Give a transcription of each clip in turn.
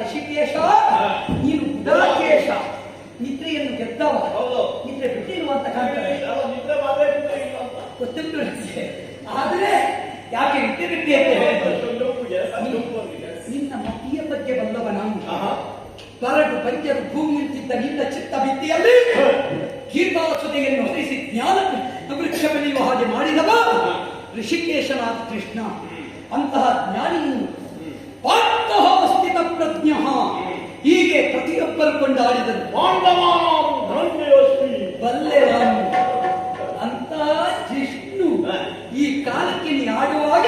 ಋಷಿಕೇಶ ನೀನು ಉದಾಕೇಶ. ನಿದ್ರೆಯನ್ನು ಗೆದ್ದವ. ನಿದ್ರೆ ಬಿಟ್ಟಿರುವಂತ ಕಾಣ್ತಾರೆ ಆದ್ರೆ ಆದರೆ ಯಾಕೆ ನಿದ್ದೆ ಬಿಟ್ಟಿ ಅಂತ. ನಿನ್ನ ಮತಿಯ ಬಗ್ಗೆ ಬಂದವ ನಾನು. ಪರಡು ಬರಡು ಪಂಚರು ನಿಂತಿದ್ದ ನಿನ್ನ ಚಿತ್ತ ಭಿತ್ತಿಯಲ್ಲಿ ಕೀರ್ತಾಸುತೆಯನ್ನು ಹರಿಸಿ ಜ್ಞಾನ ವೃಕ್ಷ ಬೆಳೆಯುವ ಹಾಗೆ ಮಾಡಿದವ ಋಷಿಕೇಶನಾಥ ಕೃಷ್ಣ. ಅಂತಹ ಜ್ಞಾನಿಯು ಸ್ಥಿತ ಪ್ರಜ್ಞ. ಹೀಗೆ ಪ್ರತಿಯೊಬ್ಬರು ಕೊಂಡಾಡಿದರು. ಬಲ್ಲೆ ನಾನು ಅಂತ ಜಿಷ್ಣು. ಈ ಕಾಲಕ್ಕೆ ನೀ ಆಡುವಾಗ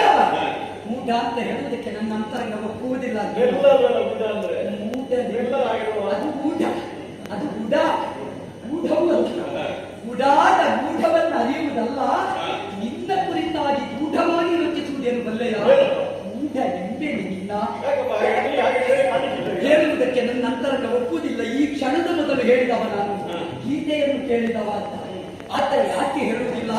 ಮೂಢ ಅಂತ ಹೇಳೋದಕ್ಕೆ ನನ್ನ ಅಂತರಂಗ ಒಪ್ಪುವುದಿಲ್ಲ. ಮೂಢ ಅದು ಊಟ ಅದು ಊಟ ಗೂಢವು ಅಲ್ಲ. ಗುಡಾದ ಗೂಢವನ್ನು ಅರಿಯುವುದಲ್ಲ ನಿನ್ನ ಕುರಿತಾಗಿ ಗೂಢವಾಗಿ ರಚಿಸುವುದೇನು ಬಲ್ಲೆಯ ಗೂಢ ಎಂಬೆನು ನಿನ್ನ ಯಾಕಪ್ಪ ಹಾಗೆ ನೀ ಹಾಗೆ ಹೇಳಿ ಕಾಣಿಸಿಲ್ಲ. ಹೇಳುವುದಕ್ಕೆ ನನ್ನ ಅಂತರಂಗ ಒಪ್ಪುವುದಿಲ್ಲ ಈ ಕ್ಷಣದ ಮೊದಲು ಹೇಳಿದವ ನಾನು. ಗೀತೆಯನ್ನು ಕೇಳಿದವ ಅಂತ ಆತ ಯಾಕೆ ಹೇಳುವುದಿಲ್ಲ?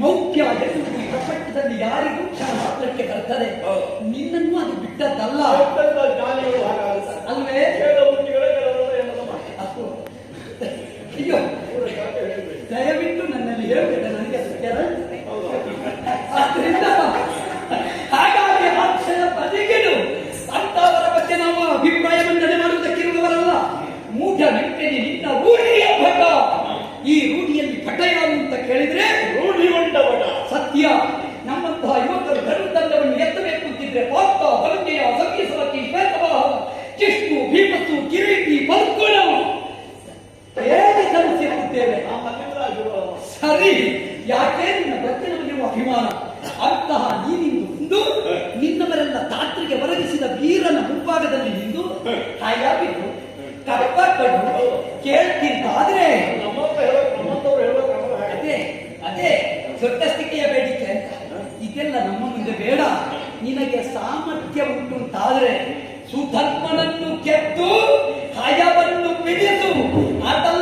ಮೌಖ್ಯ ಎಂದು ಈ ಪ್ರಪಂಚದಲ್ಲಿ ಯಾರಿಗೂ ಕ್ಷಣ ಮಾತ್ರಕ್ಕೆ ಬರ್ತದೆ. ನಿನ್ನನ್ನು ಅದು ಬಿಟ್ಟದ್ದಲ್ಲ. ಅಲ್ವೇ? ಹಾಗೆ. ಅದೇ ಅದೇ ದೊಡ್ಡಸ್ತಿಕೆಯ ಬೇಡಿಕೆ ಅಂತ. ಇದೆಲ್ಲ ನಮ್ಮ ಮುಂದೆ ಬೇಡ. ನಿನಗೆ ಸಾಮರ್ಥ್ಯ ಉಂಟು ಅಂತಾದ್ರೆ ಸುಧರ್ಮನನ್ನು ಗೆದ್ದು ಹಯವನ್ನು ಬಿಡಿಸು ಅದಲ್ಲದಿದ್ರೆ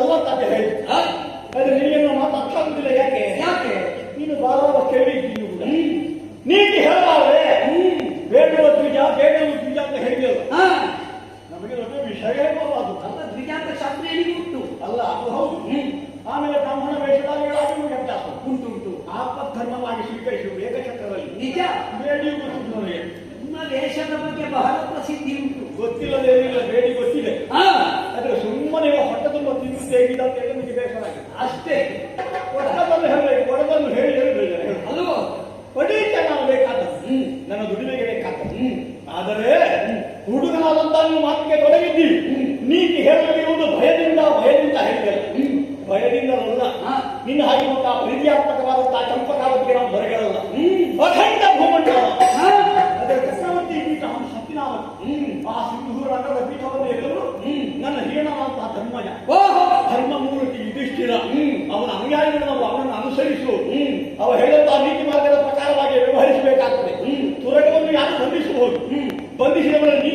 ನಲ್ವತ್ತಂತ ಹೇಳಿ ಆದ್ರೆ ನಿನ್ನ ಮಾತು ಅರ್ಥ ಆಗುದಿಲ್ಲ ಯಾಕೆ? ಯಾಕೆ? ನೀನು ಬಾರವಾಗ ಕೇಳಿದ್ದೀನಿ ಕೂಡ. ನೀತಿ ಹೇಳಬಾರ್ದೆ. ಬೇಡುವ ದ್ವಿಜ ಬೇಡುವ ದ್ವಿಜ ಅಂತ ಹೇಳಿದಲ್ಲ ನಮಗೆ ದೊಡ್ಡ ವಿಷಯ ಹೇಳಬಾರದು. ಅಲ್ಲ ದ್ವಿಜ ಅಂತ ಶಾಸ್ತ್ರ ಏನಿಗೆ ಉಂಟು? ಅಲ್ಲ ಅದು ಹೌದು. ಆಮೇಲೆ ಬ್ರಾಹ್ಮಣ ವೇಷಧಾರಿಗಳಾಗಿ ವ್ಯತ್ಯಾಸ ಉಂಟು ಉಂಟು. ಆತ್ಮಧರ್ಮವಾಗಿ ಸ್ವೀಕರಿಸುವುದು ಏಕಚಕ್ರದಲ್ಲಿ. ನಿಜ? ಬೇಡಿಯು ನಿಮ್ಮ ವೇಷದ ಬಗ್ಗೆ ಬಹಳ ಪ್ರಸಿದ್ಧಿ ಉಂಟು. ಗೊತ್ತಿಲ್ಲದೇನಿಲ್ಲ ಬೇಡಿ ಹೇಗಿದೆ ಅಂತ ಹೇಳಿ ನಿಮಗೆ ಬೇಕಾಗಿದೆ ಅಷ್ಟೇ. ಒಡಕವನ್ನು ಹೇಳಬೇಕು ಒಡಕನ್ನು ಹೇಳಿ ಹೇಳಿದ್ರೆ ಅಲ್ವಾ ಪಡೀತ ನಾನು ಬೇಕಾದ ನನ್ನ ದುಡಿಮೆಗೆ ಬೇಕಾದ ಆದರೆ ಹುಡುಗನಾದಂತ ನೀವು ಮಾತಿಗೆ ತೊಡಗಿದ್ದಿ. ನೀತಿ ಹೇಳಲಿರುವುದು ಭಯದಿಂದ ಭಯದಿಂದ ಹೇಳಿದಲ್ಲ ಭಯದಿಂದ ಅಲ್ಲ ನಿನ್ನ ಹಾಗೆ ಪ್ರೀತಿಯಾತ್ಮಕವಾದಂತಹ ಚಂಪಕಾಲಕ್ಕೆ ನಾವು ಹೊರಗೆಲ್ಲ ಅಖಂಡ ಭೂಮಂಡ ಅವನ ಅನುಯಾಯಿಗಳು ನಾವು ಅವನನ್ನು ಅನುಸರಿಸು ಅವ ಹೇಳುತ್ತಾ ನೀತಿ ಮಾರ್ಗದ ಪ್ರಕಾರವಾಗಿ ವ್ಯವಹರಿಸಬೇಕಾಗ್ತದೆ. ತುರಗವನ್ನು ಯಾರು ಬಂಧಿಸಬಹುದು? ಬಂಧಿಸಿದವರನ್ನು